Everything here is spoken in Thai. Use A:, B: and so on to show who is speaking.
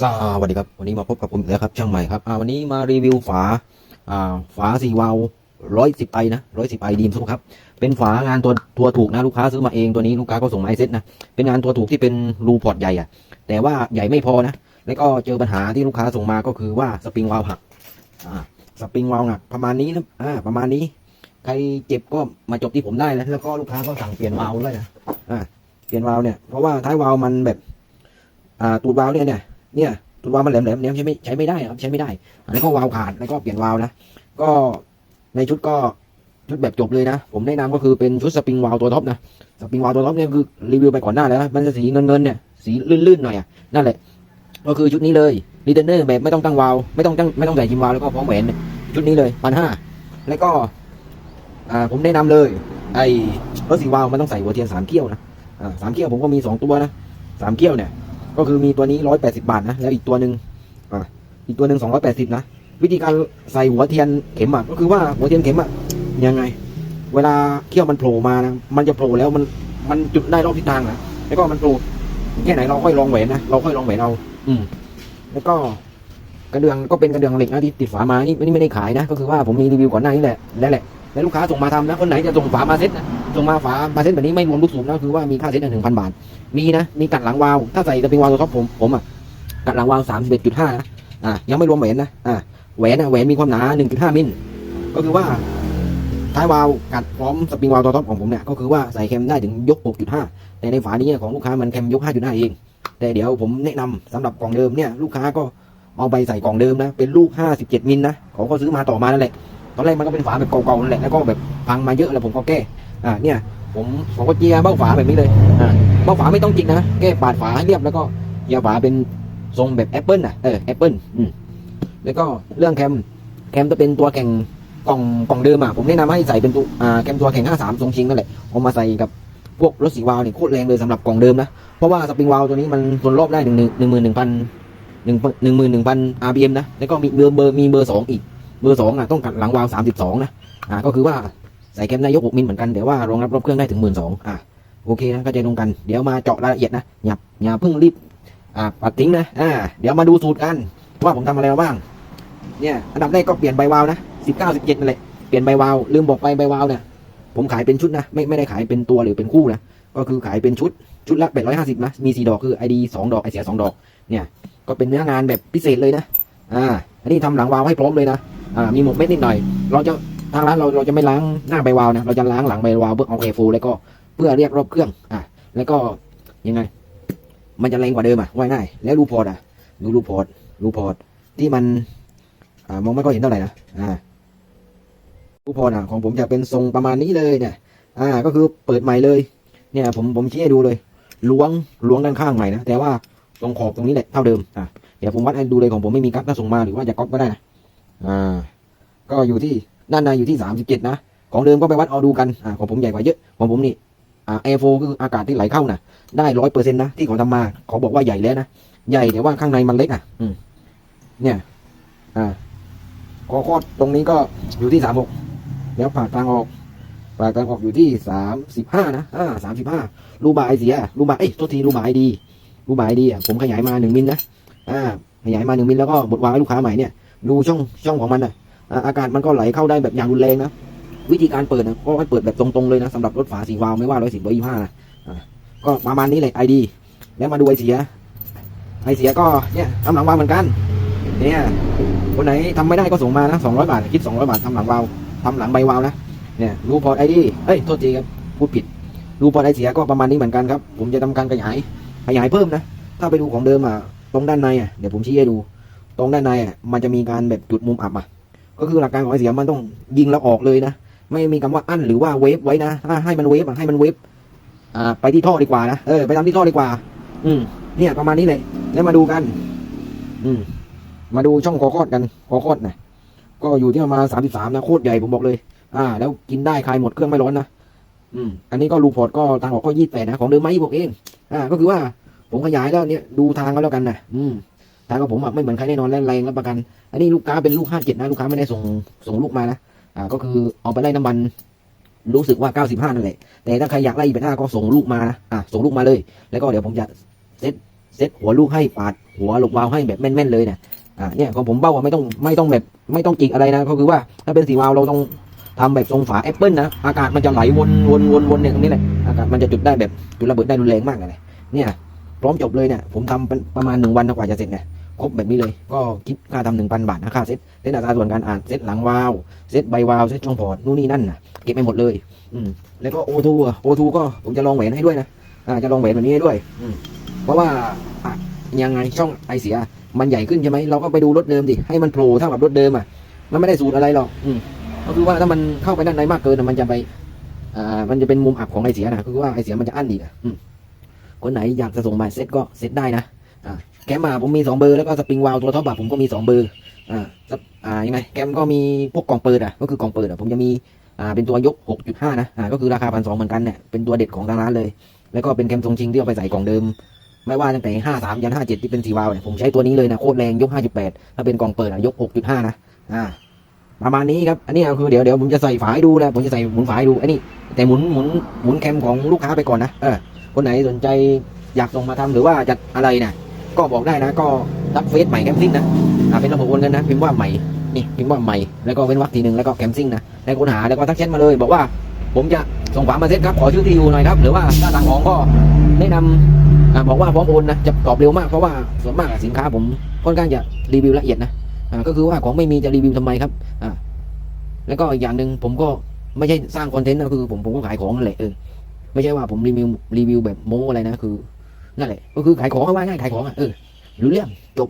A: สวัสดีครับ วันนี้มาพบกับผมอีกแล้วครับ ช่างใหม่ครับอ่าวันนี้มารีวิวฝาอ่าฝาสี่วาลร้อยสิบไอนะร้อยสิบไอดีมสุครับ เป็นฝางานตัวตัวถูกนะลูกค้าซื้อมาเองตัวนี้ลูกค้าก็ส่งมาให้เซ็ตนะ เป็นงานตัวถูกที่เป็นรูพอร์ตใหญ่อะแต่ว่าใหญ่ไม่พอนะ แล้วก็เจอปัญหาที่ลูกค้าส่งมาก็คือว่าสปริงวาลหักอ่าสปริงวาลหักประมาณนี้นะอ่าประมาณนี้ ใครเจ็บก็มาจบที่ผมได้นะแล้วก็ลูกค้าก็สั่งเปลี่ยนวาล์วด้วยนะอ่าเปลี่ยนวาลเนี่ยเพราะว่าท้ายวาลมันแบบอ่าตูดวาลเนี่ยเนี่ย เนี่ยตัววาล์วมันแหลมๆเนี่ยใช้ไม่ใช้ไม่ได้ครับใช้ไม่ได้แล้วก็วาล์วขาดแล้วก็เปลี่ยนวาล์วนะก็ในชุดก็ชุดแบบจบเลยนะ ผมแนะนำก็คือเป็นชุดสปริงวาล์วตัวท็อปนะสปริงวาล์วตัวท็อปเนี่ยคือรีวิวไปก่อนหน้าแล้วนะมันจะสีเงินๆเนี่ยสีลื่นๆหน่อยอะนั่นแหละ ก็คือชุดนี้เลยรีเทนเนอร์แบบไม่ต้องตั้งวาล์วไม่ต้องตั้งไม่ต้องใส่จิมวาล์วแล้วก็พร้อมแหวนเนี่ยชุดนี้เลยพันห้าแล้วก็อ่าผมแนะนำเลยไอ้รถสีวาล์วมันต้องใส่หัวเทียนสามเกี้ยวนะอ่าสามเกี้ยวผมก็มีสองตัวนะสามเกี้ยวเนี่ย ก็คือมีตัวนี้ร้อยแปดสิบาทนะ แล้วอีกตัวหนึ่งอ่าอีกตัวหนึ่งสองร้อยแปดสิบนะ วิธีการใส่หัวเทียนเข็มอะก็คือว่าหัวเทียนเข็มอะยังไง เวลาเขี้ยวมันโผล่มานะมันจะโผล่แล้วมันมันจุดได้รอบทิศทางนะแล้วก็มันโผล่แค่ไหนเราค่อยลองแหวนนะเราค่อยลองแหวนเอา อืม แล้วก็กระเดื่องก็เป็นกระเดื่องเหล็กนะที่ติดฝามานี่นี่ไม่ได้ขายนะ ก็คือว่าผมมีรีวิวก่อนหน้านี้แหละแล้วแหละแล้วลูกค้าส่งมาทำนะคนไหนจะส่งฝามาเซ็ตนะ ส่งมาฝามาเซ็ตแบบนี้ไม่รวมลูกสูบนะคือว่ามีค่าเซ็ตหนึ่งพันบาท มีนะ มีกัดหลังวาล์วถ้าใส่จะเป็นวาล์วตัวท็อปผมผมอะกัดหลังวาล์วสามสิบเอ็ดจุดห้านะอ่ายังไม่รวมแหวนนะอ่าแหวนอะแหวนมีความหนาหนึ่งจุดห้ามิลก็คือว่าท้ายวาลกัดพร้อมสปริงวาลตัวท็อปของผมเนี่ยก็คือว่าใส่แคมได้ถึงยกหกจุดห้าแต่ในฝานี้ของลูกค้ามันแคมยกห้าจุดห้าเอง แต่เดี๋ยวผมแนะนำสำหรับกล่องเดิมเนี่ยลูกค้าก็เอาไปใส่กล่องเดิมนะ เป็นลูกห้าสิบเจ็ดมิลนะเขาก็ซื้อมาต่อมานั่นแหละ ตอนแรกมันก็เป็นฝาแบบเก่าๆนั่นแหละแล้วก็แบบพังมาเยอะแล้วผมก็แก้ อ่าเนี่ยผมผมก็เจียเบ้าฝาแบบนี้เลยอ่าเบ้าฝาไม่ต้องจิกนะแก้ปาดฝาให้เรียบแล้วก็เจียฝาเป็นทรงแบบแอปเปิลน่ะเออแอปเปิลอืมแล้วก็เรื่องแคมแคมจะเป็นตัวแข่งกล่องกล่องเดิมอะผมแนะนำให้ใส่เป็นตัวอ่าแคมตัวแข่ง53ทรงชิงนั่นแหละเอามาใส่กับพวกรถสีวาล์วเนี่ยโคตรแรงเลยสำหรับกล่องเดิมนะเพราะว่าสปริงวาล์วตัวนี้มันทนรอบได้หนึ่งหนึ่งหนึ่งหมื่นหนึ่งพันหนึ่งหนึ่งหมื่นหนึ่งพัน RPM นะแล้วก็มีเบอร์เบอร์มีเบอร์สองอีกเบอร์สองอะต้องกัดหลังวาล์วสามสิบสองนะอ่าก็คือว่า ใส่แคมได้ยก6มิลเหมือนกันแต่ว่ารองรับรอบเครื่องได้ถึงหมื่นสองอะโอเคนะก็ใจตรงกันเดี๋ยวมาเจาะรายละเอียดนะอย่าอย่าเพิ่งรีบอ่าปัดทิ้งนะอ่าเดี๋ยวมาดูสูตรกันว่าผมทำอะไรมาบ้างเนี่ยอันดับแรกก็เปลี่ยนใบวาล์วนะสิบเก้าสิบเจ็ดนั่นแหละเปลี่ยนใบวาล์วลืมบอกไปใบวาล์วเนี่ยผมขายเป็นชุดนะไม่ไม่ได้ขายเป็นตัวหรือเป็นคู่นะก็คือขายเป็นชุดชุดละแปดร้อยห้าสิบนะมีสี่ดอกคือไอดีสองดอกไอเสียสองดอกเนี่ยก็เป็นเนื้องานแบบพิเศษเลยนะอ่าอันนี้ทำหลังวาล์วให้พร้อมเลยนะอ่ามีหมกเม็ดนิดหน่อย เราจะ ทางร้านเราเราจะไม่ล้างหน้าใบวาวนะเราจะล้างหลังใบวาวเพื่อเอาแอร์โฟแล้วก็เพื่อเรียกรอบเครื่องอะแล้วก็ยังไง มันจะแรงกว่าเดิมอะว่าง่ายแล้วรูพอร์ตอะดูรูพอร์ตรูพอร์ตที่มันอ่ามองไม่ค่อยเห็นเท่าไหร่นะอ่ารูพอร์ตอะของผมจะเป็นทรงประมาณนี้เลยเนี่ยอ่าก็คือเปิดใหม่เลย เนี่ยผมผมชี้ให้ดูเลยล้วงล้วงด้านข้างใหม่นะแต่ว่าตรงขอบตรงนี้แหละเท่าเดิมอะเดี๋ยวผมวัดให้ดูเลยของผมไม่มีกั๊กถ้าส่งมาหรือว่าจะก๊อปก็ได้นะอ่าก็อยู่ที่ ด้านในอยู่ที่สามสิบเจ็ดนะ ของเดิมก็ไปวัดเอาดูกันอ่าของผมใหญ่กว่าเยอะของผมนี่อ่าแอร์โฟคืออากาศที่ไหลเข้านะได้ร้อยเปอร์เซ็นต์นะที่เขาทำมาเขาบอกว่าใหญ่แล้วนะใหญ่แต่ว่าข้างในมันเล็กอะอืมเนี่ยอ่าคอคอดตรงนี้ก็อยู่ที่สามหกแล้วผ่ากกลางออกผ่ากกลางออกอยู่ที่สามสิบห้านะอ่าสามสิบห้ารูบายเสียรูบายเอ้ยโทษทีรูบายดีรูบายดีอะผมขยายมาหนึ่งมิลนะอ่าขยายมาหนึ่งมิลแล้วก็บดวางให้ลูกค้าใหม่เนี่ยดูช่องช่องของมันอะ อากาศมันก็ไหลเข้าได้แบบอย่างรุนแรงนะ วิธีการเปิดนะก็ให้เปิดแบบตรงๆเลยนะสำหรับรถฝาสีวาล์วไม่ว่าร้อยสิบร้อยยี่ห้านะก็ประมาณนี้เลยไอดีแล้วมาดูไอเสีย ไอเสียก็เนี่ยทำหลังวาล์วเหมือนกัน เนี่ยคนไหนทำไม่ได้ก็ส่งมานะสองร้อยบาทคิดสองร้อยบาททำหลังวาล์วทำหลังใบวาล์วนะเนี่ยรูพอร์ตไอดีเอ้ยโทษทีครับพูดผิดรูพอร์ตไอเสียก็ประมาณนี้เหมือนกันครับ ผมจะทำการขยายขยายเพิ่มนะ ถ้าไปดูของเดิมอะตรงด้านในอะเดี๋ยวผมชี้ให้ดู ตรงด้านในอะมันจะมีการแบบจุดมุมอับอะ ก็คือหลักการของไอเสียมันต้องยิงแล้วออกเลยนะ ไม่มีคำว่าอั้นหรือว่าเวฟไว้นะถ้าให้มันเวฟให้มันเวฟอ่าไปที่ท่อดีกว่านะเออไปทำที่ท่อดีกว่า อืมเนี่ยประมาณนี้เลยแล้วมาดูกัน อืมมาดูช่องคอคอดกันคอคอดนะก็อยู่ที่ประมาณสามสิบสามนะโคตรใหญ่ผมบอกเลย อ่า แล้วกินได้คลายหมดเครื่องไม่ร้อนนะอืมอันนี้ก็รูพอร์ตก็ทางออกก็ยี่สิบแปดนะของเดิมไม่ยี่สิบเอง อ่า ก็คือว่าผมขยายแล้วเนี่ยดูทางก็แล้วกันนะอืม ทางของผมอะไม่เหมือนใครแน่นอนแรงแรงรับประกัน อันนี้ลูกค้าเป็นลูกห้าเจ็ดนะลูกค้าไม่ได้ส่งส่งลูกมานะอ่าก็คือเอาไปไล่น้ำมันรู้สึกว่า95นั่นแหละแต่ถ้าใครอยากไล่อีกห้าก็ส่งลูกมานะอ่าส่งลูกมาเลย แล้วก็เดี๋ยวผมจะเซตเซตหัวลูกให้ปาดหัวลูกวาวให้แบบแม่นๆเลยเนี่ยอ่าเนี่ยของผมเบ้าอะไม่ต้องไม่ต้องแบบไม่ต้องจิกอะไรนะก็คือว่าถ้าเป็นสีวาวเราต้องทำแบบทรงฝาแอปเปิลนะอากาศมันจะไหลวนวนวนวนเนี่ยตรงนี้แหละอากาศมันจะจุดได้แบบจุดระเบิดได้รุนแรงมากเลยเนี่ยพร้อมจบเลยเนี่ยผมทำเป็นประมาณหนึ่งวันกว่าจะเสร็จเนี่ย ครบแบบนี้เลย ก็คิดค่าทำหนึ่งพันบาทนะค่าเซ็ตเซ็ตอัตราส่วนการอ่านเซ็ตหลังวาวเซ็ตใบวาวเซ็ตช่องพอร์ตนู่นนี่นั่นนะเก็บไปหมดเลย อืมแล้วก็โอทูโอทูก็ผมจะลองแหวนให้ด้วยนะอ่าจะลองแหวนแบบนี้ให้ด้วยอืมเพราะว่าอะยังไงช่องไอเสีย มันใหญ่ขึ้นใช่ไหมเราก็ไปดูรถเดิมดิให้มันโผล่เท่ากับรถเดิมอะมันไม่ได้สูตรอะไรหรอกอืมก็คือว่าถ้ามันเข้าไปด้านในมากเกินมันจะไปอ่ามันจะเป็นมุมอับของไอเสียนะคือว่าไอเสียมันจะอั้นอีกอะอืมคนไหนอยากจะส่งมาเซ็ตก็เซ็ตได้นะ แกมมาผมมีสองเบอร์แล้วก็สปริงวาลตัวท็อปอะผมก็มีสองเบอร์อ่าอ่ายังไงแกมก็มีพวกกล่องเปิดอะก็คือกล่องเปิดอะผมจะมีอ่าเป็นตัวยก 6.5 นะอ่าก็คือราคาพันสองเหมือนกันเนี่ยเป็นตัวเด็ดของทางร้านเลย แล้วก็เป็นแคมทรงชิงที่เอาไปใส่กล่องเดิม ไม่ว่าตั้งแต่ 53 ยัน 57 ที่เป็นสีวาลเนี่ยผมใช้ตัวนี้เลยนะโคตรแรงยก 5.8 ถ้าเป็นกล่องเปิดอะยก 6.5 นะอ่าประมาณนี้ครับ อันนี้คือเดี๋ยวเดี๋ยวผมจะใส่ฝาให้ดูนะ ผมจะใส่หมุนฝาให้ดู อันนี้ แต่หมุนหมุนหมุนแคมของลูกค้าไปก่อนนะ เออ คนไหนสนใจอยากส่งมาทำหรือว่าจะอะไรนะ ก็บอกได้นะ ก็รับเฟซใหม่แคมซิ่งนะเป็นระบบโอนเงินนะพิมพ์ว่าใหม่นี่พิมพ์ว่าใหม่แล้วก็เว้นวรรคทีหนึ่งแล้วก็แคมซิ่งนะในค้นหาแล้วก็ทักแชทมาเลย บอกว่าผมจะส่งฝามาเซ็ตครับขอชื่อที่อยู่หน่อยครับหรือว่าถ้าสั่งของก็แนะนำอ่าบอกว่าพร้อมโอนนะจะตอบเร็วมากเพราะว่าส่วนมากสินค้าผมค่อนข้างจะรีวิวละเอียดนะก็คือว่าของไม่มีจะรีวิวทำไมครับแล้วก็อีกอย่างหนึ่งผมก็ไม่ใช่สร้างคอนเทนต์นะคือผมผมก็ขายของนั่นแหละเออไม่ใช่ว่าผมรีวิวรีวิวแบบโม้อะไรนะคือ นั่นแหละก็คือขายของเอาไว้ง่ายขายของอะเออรู้เรื่องจบ